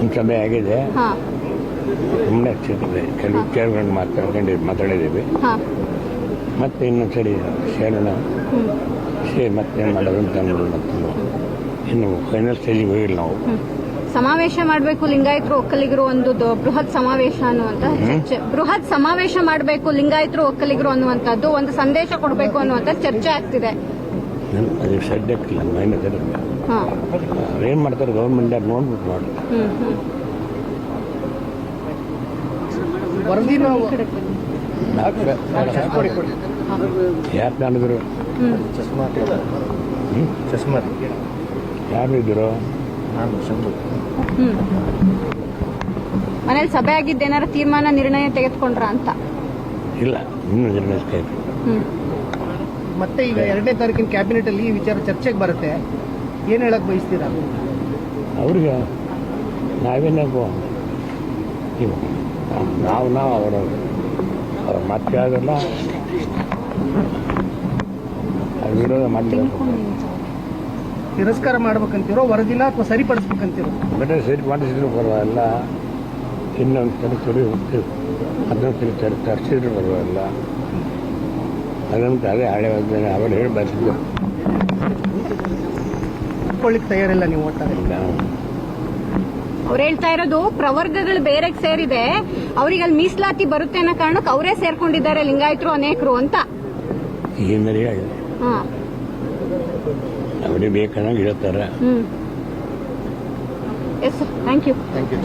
ಒಂದು ಸಭೆ ಆಗಿದೆ. ಹಾ. ಸುಮ್ಮನೆ ಕೆಲವು ವಿಚಾರಗಳನ್ನು ಮಾತಾಡ್ಕೊಂಡು ಮಾತಾಡಿದ್ದೀವಿ. ಹಾ. ಮತ್ತೆ ಇನ್ನೊಂದು ಸರಿ ಸೇರೋಣ ಸೇರಿ ಮತ್ತೆ ಮಾಡೋದು ಅಂತ ಇನ್ನು ಫೈನಲ್ ಸ್ಟೇಜಿಗೆ ಹೋಗಿಲ್ಲ ನಾವು. ಹ್ಮ್. ಸಮಾವೇಶ ಮಾಡಬೇಕು ಲಿಂಗಾಯತರು ಒಕ್ಕಲಿಗರು ಒಂದು ದೊ- ಬೃಹತ್ ಸಮಾವೇಶ ಅನ್ನುವಂತ ಚರ್ಚೆ. ಬೃಹತ್ ಸಮಾವೇಶ ಮಾಡಬೇಕು ಲಿಂಗಾಯತರು ಒಕ್ಕಲಿಗರು ಅನ್ನುವಂಥದ್ದು ಒಂದು ಸಂದೇಶ ಕೊಡಬೇಕು ಅನ್ನುವಂತ ಚರ್ಚೆ ಆಗ್ತಿದೆ. ನನ್- ಅದು ಸದ್ಯಕ್ಕಿಲ್ಲ ಮೈನಸ್ ಇರುತ್ತೆ ಅವ್ರೇನು ಏನು ಮಾಡ್ತಾರೆ ಗೌರ್ಮೆಂಟ್ ನೋಡ್ಬಿಟ್ಟು ನೋಡಿ ಯಾರು ಕಾಣಿದ್ರು? ಚಸ್ಮಾ ಯಾರು ಇದ್ರು ನಾನು ಶಂಭು. ಹ್ಮ್. ಮನೇಲಿ ಸಭೆ ಆಗಿದ್ದು ಏನಾರ ತೀರ್ಮಾನ ನಿರ್ಣಯ ತೆಗೆದುಕೊಂಡ್ರ ಅಂತ? ಇಲ್ಲ ಇನ್ನೂ ನಿರ್ಣಯ ಮತ್ತೆ ಈಗ ಎರಡನೇ ತಾರೀಕಿನ ಕ್ಯಾಬಿನೆಟ್ ಅಲ್ಲಿ ಈ ವಿಚಾರ ಚರ್ಚೆಗೆ ಬರುತ್ತೆ. ಏನ್ ಹೇಳಕ್ ಬಯಸ್ತೀರಾ? ಅವ್ರಿಗೆ ನಾವೇನಾಗು ನಾವು ನಾವು ಅವರು ಅವ್ರ ಮಾತು ಕೇಳೋದಿಲ್ಲ ಅವ್ರ ವಿರೋಧ ಮಾಡಬೇಕು. ತಿರಸ್ಕಾರ ಮಾಡ್ಬೇಕಂತಿರೋ ವರದಿನ ಅಥವಾ ಸರಿಪಡಿಸ್ಬೇಕಂತಿರೋ? ಬೆಟ್ಟೆ ಸರಿ ಮಾಡಿಸಿದ್ರು ಪರವಾಗಿಲ್ಲ. ಇನ್ನೊಂದು ಸರಿ ಸರಿ ಅದೊಂದು ಸರಿ ಸರಿ ತರಿಸಿದ್ರು ಪರವಾಗಿಲ್ಲ. ಅದನ್ನು ಅದೇ ಹಳೆ ವಾಗ್ದಾನೆ ಅವರು ಹೇಳಿ ಬರ್ತಿದ್ರು ಒಪ್ಕೊಳ್ಳಿಕ್ ತಯಾರಿಲ್ಲ ನೀವು ನಾವು ಅವ್ರು ಹೇಳ್ತಾ ಇರೋದು ಪ್ರವರ್ಗಗಳು ಬೇರೆ ಸೇರಿದೆ ಅವ್ರಿಗೆ ಅಲ್ಲಿ ಮೀಸಲಾತಿ ಬರುತ್ತೆ ಅನ್ನೋ ಕಾರಣಕ್ಕೆ ಅವರೇ ಸೇರ್ಕೊಂಡಿದ್ದಾರೆ ಲಿಂಗಾಯತರು ಅನೇಕರು ಅಂತ. ಮರಿಯ ಆಗಿದೆ. ಹಾ. ಅವರೇ ಬೇಕನ್ನಂಗೆ ಹೇಳ್ತಾರೆ. ಹ್ಮ್. Yes thank you thank you